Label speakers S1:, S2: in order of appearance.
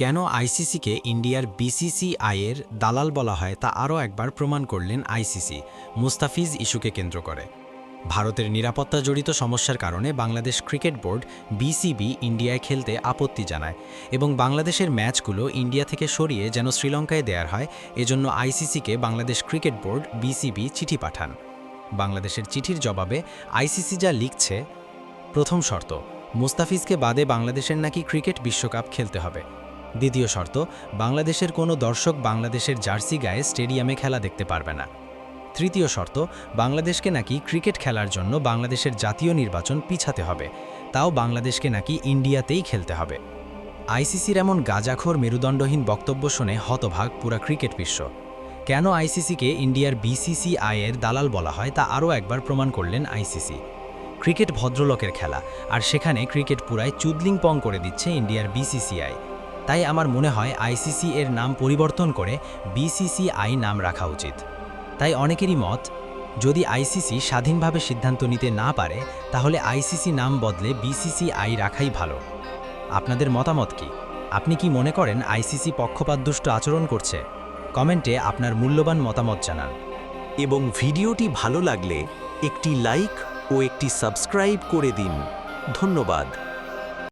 S1: কেন আইসিসিকে ইন্ডিয়ার বিসিসিআইয়ের দালাল বলা হয় তা আরও একবার প্রমাণ করলেন আইসিসি, মুস্তাফিজ ইস্যুকে কেন্দ্র করে। ভারতের নিরাপত্তা জড়িত সমস্যার কারণে বাংলাদেশ ক্রিকেট বোর্ড, বিসিবি, ইন্ডিয়ায় খেলতে আপত্তি জানায় এবং বাংলাদেশের ম্যাচগুলো ইন্ডিয়া থেকে সরিয়ে যেন শ্রীলঙ্কায় দেয়ার হয়, এজন্য আইসিসিকে বাংলাদেশ ক্রিকেট বোর্ড, বিসিবি চিঠি পাঠান। বাংলাদেশের চিঠির জবাবে আইসিসি যা লিখছে, প্রথম শর্ত, মুস্তাফিজকে বাদে বাংলাদেশের নাকি ক্রিকেট বিশ্বকাপ খেলতে হবে। দ্বিতীয় শর্ত, বাংলাদেশের কোনো দর্শক বাংলাদেশের জার্সি গায়ে স্টেডিয়ামে খেলা দেখতে পারবে না। তৃতীয় শর্ত, বাংলাদেশকে নাকি ক্রিকেট খেলার জন্য বাংলাদেশের জাতীয় নির্বাচন পিছাতে হবে। তাও বাংলাদেশকে নাকি ইন্ডিয়াতেই খেলতে হবে। আইসিসির এমন গাজাখোর মেরুদণ্ডহীন বক্তব্য শুনে হতভাগ পুরা ক্রিকেট বিশ্ব। কেন আইসিসিকে ইন্ডিয়ার বিসিসিআই এর দালাল বলা হয় তা আরও একবার প্রমাণ করলেন আইসিসি। ক্রিকেট ভদ্রলোকের খেলা, আর সেখানে ক্রিকেট পুরায় চুদলিং পং করে দিচ্ছে ইন্ডিয়ার বিসিসিআই তাই আমার মনে হয় আইসিসি এর নাম পরিবর্তন করে বিসিসিআই নাম রাখা উচিত। তাই অনেকেরই মত, যদি আইসিসি স্বাধীনভাবে সিদ্ধান্ত নিতে না পারে, তাহলে আইসিসি নাম বদলে বিসিসিআই রাখাই ভালো। আপনাদের মতামত কি? আপনি কি মনে করেন আইসিসি পক্ষপাতদুষ্ট আচরণ করছে? কমেন্টে আপনার মূল্যবান মতামত জানান।
S2: এবং ভিডিওটি ভালো লাগলে একটি লাইক ও একটি সাবস্ক্রাইব করে দিন। ধন্যবাদ।